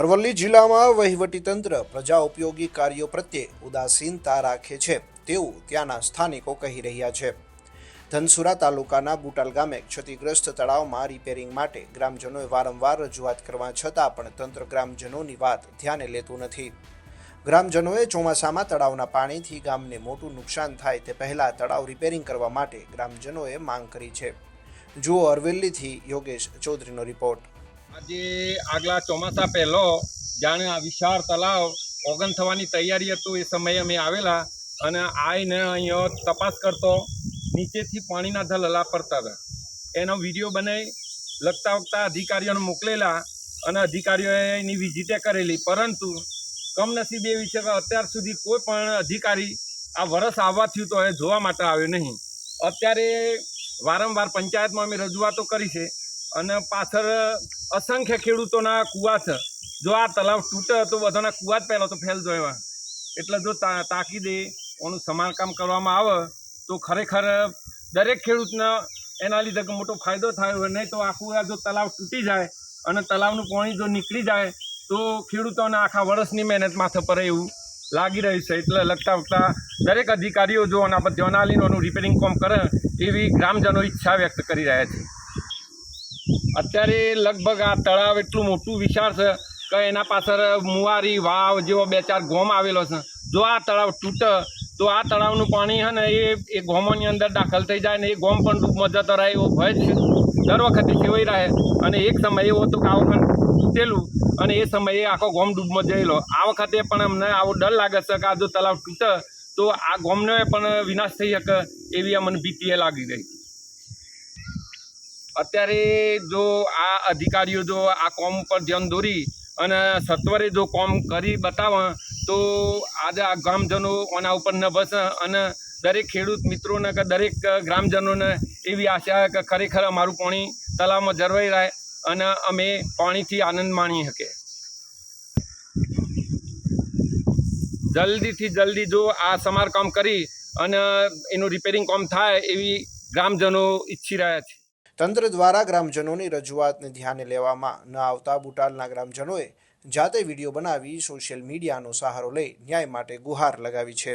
અરવલ્લી જિલ્લામાં વહીવટીતંત્ર, પ્રજા ઉપયોગી કાર્યો પ્રત્યે ઉદાસીનતા રાખે છે તેવું ત્યાંના સ્થાનિકો કહી રહ્યા છે. ધનસુરા તાલુકાના બુટાલ ગામે ક્ષતિગ્રસ્ત તળાવમાં રિપેરિંગ માટે ગ્રામજનોએ વારંવાર રજૂઆત કરવા છતાં પણ તંત્ર ગ્રામજનોની વાત ધ્યાને લેતું નથી. ગ્રામજનોએ ચોમાસામાં તળાવના પાણીથી ગામને મોટું નુકસાન થાય તે પહેલાં તળાવ રિપેરિંગ કરવા માટે ગ્રામજનોએ માંગ કરી છે. જુઓ અરવેલ્લીથી યોગેશ ચૌધરીનો રિપોર્ટ. આજે આગલા ચોમાસા પહેલો જાણે આ વિશાળ તલાવ ઓગન થવાની તૈયારી હતું એ સમયે અમે આવેલા અને આવીને અહીંયા તપાસ કરતો નીચેથી પાણીના ધલલા પડતા હતા. એનો વીડિયો બનાવી લગતા વખતા અધિકારીઓને મોકલેલા અને અધિકારીઓએ એની વિઝિટે કરેલી. પરંતુ કમનસીબ એવી છે કે અત્યાર સુધી કોઈ પણ અધિકારી આ વરસ આવવા થયું તો એ જોવા માટે આવ્યો નહીં. અત્યારે વારંવાર પંચાયતમાં અમે રજૂઆતો કરી છે અને પાછળ અસંખ્ય ખેડૂતોના કુવા છે. જો આ તલાવ તૂટે તો બધાના કુવા જ પહેલો તો ફેલ જોવા એટલે જો તાકીદે ઓનું સમારકામ કરવામાં આવે, તો ખરેખર દરેક ખેડૂતને એના લીધે મોટો ફાયદો થાય હોય. નહીં તો આખું આ જો તલાવ તૂટી જાય અને તલાવનું પાણી જો નીકળી જાય, તો ખેડૂતોને આખા વર્ષની મહેનત માથે પર એવું લાગી રહ્યું છે. એટલે લગતા વખતા દરેક અધિકારીઓ જો આના પર ધ્યાન આલીને રિપેરિંગ કામ કરે, એવી ગ્રામજનો ઈચ્છા વ્યક્ત કરી રહ્યા છે. અત્યારે લગભગ આ તળાવ એટલું મોટું વિશાળ છે કે એના પાછળ મુવારી, વાવ જેવો બે ચાર ગોમ આવેલો છે. જો આ તળાવ તૂટે, તો આ તળાવનું પાણી છે ને એ એ ગોમોની અંદર દાખલ થઈ જાય ને એ ગોમ પણ ડૂબમાં જતો રહે એવો ભય છે. દર વખતે સેવાઈ રહે અને એક સમયે એવો તો આ વખત તૂટેલું અને એ સમયે આખો ગોમ ડૂબમાં જયેલો. આ વખતે પણ અમને આવો ડર લાગે છે કે આ જો તળાવ તૂટે, તો આ ગોમને પણ વિનાશ થઈ શકે એવી અમને ભીતિ એ લાગી ગઈ અત્યારે જો આ અધિકારીઓ જો આ કોમ ઉપર ધ્યાન દોરી અને સત્વરે જો કોમ કરી બતાવે તો આજે આ ગ્રામજનો આના ઉપર ન બસે અને દરેક ખેડૂત મિત્રોને કે દરેક ગ્રામજનોને એવી આશા કે ખરેખર અમારું પાણી તલાવમાં જળવાઈ રહે અને અમે પાણીથી આનંદ માણી શકીએ. જલ્દીથી જલ્દી જો આ સમારકામ કરી અને એનું રિપેરિંગ કામ થાય એવી ગ્રામજનો ઈચ્છી રહ્યા છે. તંત્ર દ્વારા ગ્રામજનોની રજૂઆતને ધ્યાને લેવામાં ન આવતા બુટાલના ગ્રામજનોએ જાતે વીડિયો બનાવી સોશિયલ મીડિયાનો સહારો લઈ ન્યાય માટે ગુહાર લગાવી છે.